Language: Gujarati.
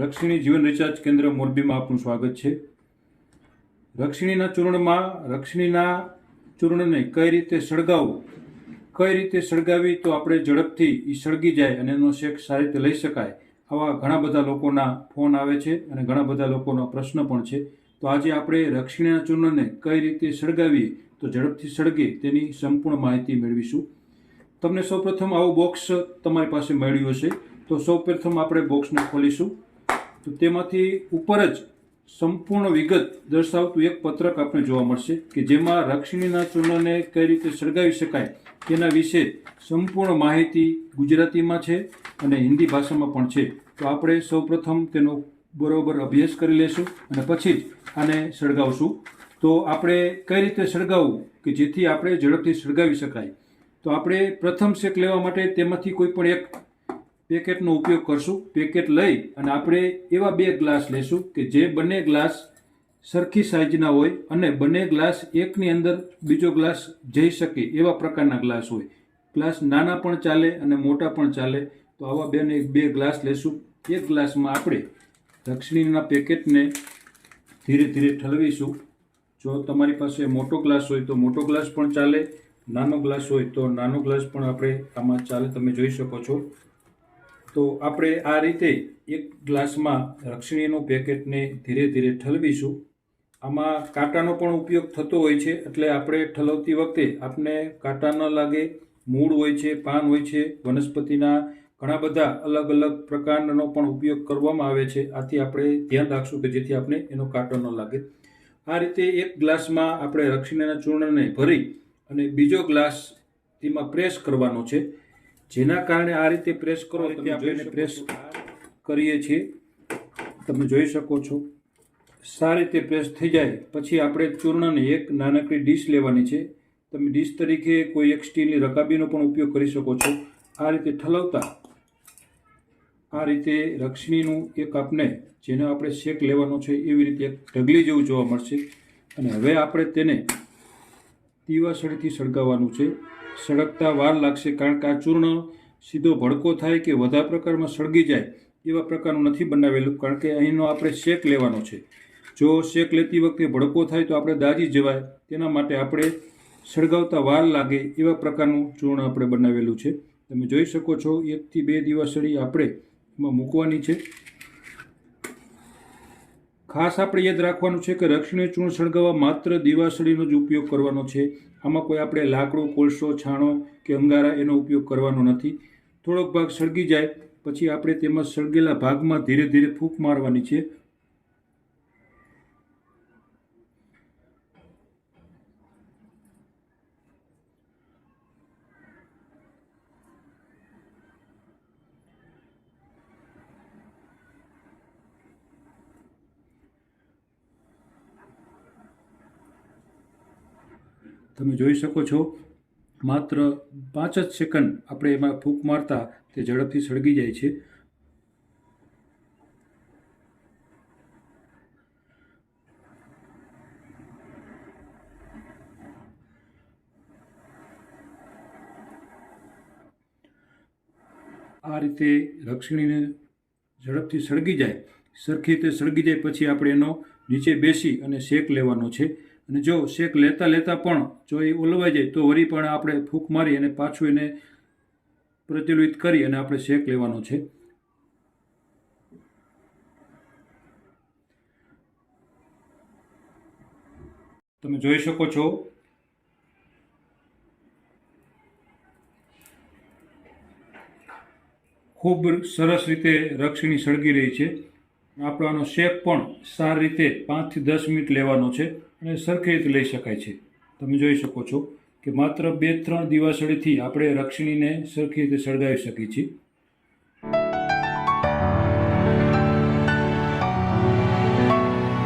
રક્ષિણી જીવન રિચાર્જ કેન્દ્ર મોરબીમાં આપનું સ્વાગત છે. રક્ષિણીના ચૂર્ણમાં, રક્ષિણીના ચૂર્ણને કઈ રીતે સળગાવવું, કઈ રીતે સળગાવી તો આપણે ઝડપથી એ સળગી જાય અને એનો શેક સારી રીતે લઈ શકાય, આવા ઘણા બધા લોકોના ફોન આવે છે અને ઘણા બધા લોકોનો પ્રશ્ન પણ છે. તો આજે આપણે રક્ષિણીના ચૂર્ણને કઈ રીતે સળગાવીએ, તો ઝડપથી સળગે તેની સંપૂર્ણ માહિતી મેળવીશું. તમને સૌપ્રથમ આવું બોક્સ તમારી પાસે મળ્યું હશે. તો સૌપ્રથમ આપણે બોક્સને ખોલીશું. તો તેમાંથી ઉપર જ સંપૂર્ણ વિગત દર્શાવતું એક પત્રક આપણે જોવા મળશે કે જેમાં રક્ષિણીના ચૂર્ણને કઈ રીતે સળગાવી શકાય તેના વિશે સંપૂર્ણ માહિતી ગુજરાતીમાં છે અને હિન્દી ભાષામાં પણ છે. તો આપણે સૌપ્રથમ તેનો બરોબર અભ્યાસ કરી લેશું અને પછી જ આને સળગાવશું. તો આપણે કઈ રીતે સળગાવવું કે જેથી આપણે ઝડપથી સળગાવી શકાય? તો આપણે પ્રથમ શેક લેવા માટે તેમાંથી કોઈ પણ એક પેકેટનો ઉપયોગ કરશું. પેકેટ લઈ અને આપણે એવા બે ગ્લાસ લેશું કે જે બંને ગ્લાસ સરખી સાઇઝના હોય અને બંને ગ્લાસ એકની અંદર બીજો ગ્લાસ જઈ શકે એવા પ્રકારના ગ્લાસ હોય. ગ્લાસ નાના પણ ચાલે અને મોટા પણ ચાલે. તો આવા બેને બે ગ્લાસ લેશું. એક ગ્લાસમાં આપણે દક્ષિણીના પેકેટને ધીરે ધીરે ઠલવીશું. જો તમારી પાસે મોટો ગ્લાસ હોય તો મોટો ગ્લાસ પણ ચાલે, નાનો ગ્લાસ હોય તો નાનો ગ્લાસ પણ આપણે આમાં ચાલે. તમે જોઈ શકો છો. તો આપણે આ રીતે એક ગ્લાસમાં રક્ષણીનું પેકેટને ધીરે ધીરે ઠલવીશું. આમાં કાંટાનો પણ ઉપયોગ થતો હોય છે, એટલે આપણે ઠલવતી વખતે આપણે કાંટા ન લાગે, મૂળ હોય છે, પાન હોય છે, વનસ્પતિના ઘણા બધા અલગ અલગ પ્રકારનો પણ ઉપયોગ કરવામાં આવે છે. આથી આપણે ધ્યાન રાખશું કે જેથી આપણે એનો કાંટો ન લાગે. આ રીતે એક ગ્લાસમાં આપણે રક્ષણીના ચૂર્ણને ભરી અને બીજો ગ્લાસ તેમાં પ્રેસ કરવાનો છે. જેના કારણે આ રીતે પ્રેસ કરો તમે આપણે એને પ્રેસ કરીએ છીએ. તમે જોઈ શકો છો. સારી રીતે પ્રેસ થઈ જાય. પછી આપણે ચૂર્ણને એક નાનકડી ડીશ લેવાની છે. તમે ડીશ તરીકે કોઈ એક સ્ટીલની રકાબીનો પણ ઉપયોગ કરી શકો છો. આ રીતે ઠલવતા. આ રીતે રક્ષણીનું એક આપને જેને આપણે શેક લેવાનો છે એવી રીતે એક ઢગલી જેવું જોવા મળશે. અને હવે આપણે તેને દીવાસળીથી સળગાવવાનું છે. સળગતા વાર લાગશે કારણ કે આ ચૂર્ણ સીધો ભડકો થાય કે વધારે પ્રકારમાં સળગી જાય એવા પ્રકારનું નથી બનાવેલું કારણ કે અહીંનો આપણે શેક લેવાનો છે. જો શેક લેતી વખતે ભડકો થાય તો આપણે દાજી જવાય. તેના માટે આપણે સળગાવતા વાર લાગે એવા પ્રકારનું ચૂર્ણ આપણે બનાવેલું છે. તમે જોઈ શકો છો એકથી બે દિવાસળી આપણે એમાં મૂકવાની છે. ખાસ આપણે યાદ રાખવાનું છે કે રક્ષણીય ચૂર્ણ સળગાવવા માત્ર દીવાસળીનો જ ઉપયોગ કરવાનો છે. આમાં કોઈ આપણે લાકડું, કોલસો, છાણો કે અંગારા એનો ઉપયોગ કરવાનો નથી. થોડોક ભાગ સળગી જાય, પછી આપણે તેમાં સળગેલા ભાગમાં ધીરે ધીરે ફૂંક મારવાની છે. તમે જોઈ શકો છો, માત્ર પાંચ જ સેકન્ડ આપણે એમાં ફૂંક મારતા તે ઝડપથી સળગી જાય છે. આ રીતે રક્ષણીને ઝડપથી સળગી જાય. સરખી રીતે સળગી જાય પછી આપણે એનો નીચે બેસી અને શેક લેવાનો છે. અને જો શેક લેતા લેતા પણ જો એ ઓલવાઈ જાય, તો વળી પણ આપણે ફૂંક મારી અને પાછું એને પ્રજ્વલિત કરી અને આપણે શેક લેવાનો છે. તમે જોઈ શકો છો. ખૂબ સરસ રીતે રક્ષણી સળગી રહી છે. આપણાનો શેક પણ સારી રીતે પાંચથી દસ મિનિટ લેવાનો છે. અને સરખી રીતે લઈ શકાય છે. તમે જોઈ શકો છો કે માત્ર બે ત્રણ દિવાસળીથી આપણે રક્ષણીને સરખી રીતે સળગાવી શકીએ છીએ.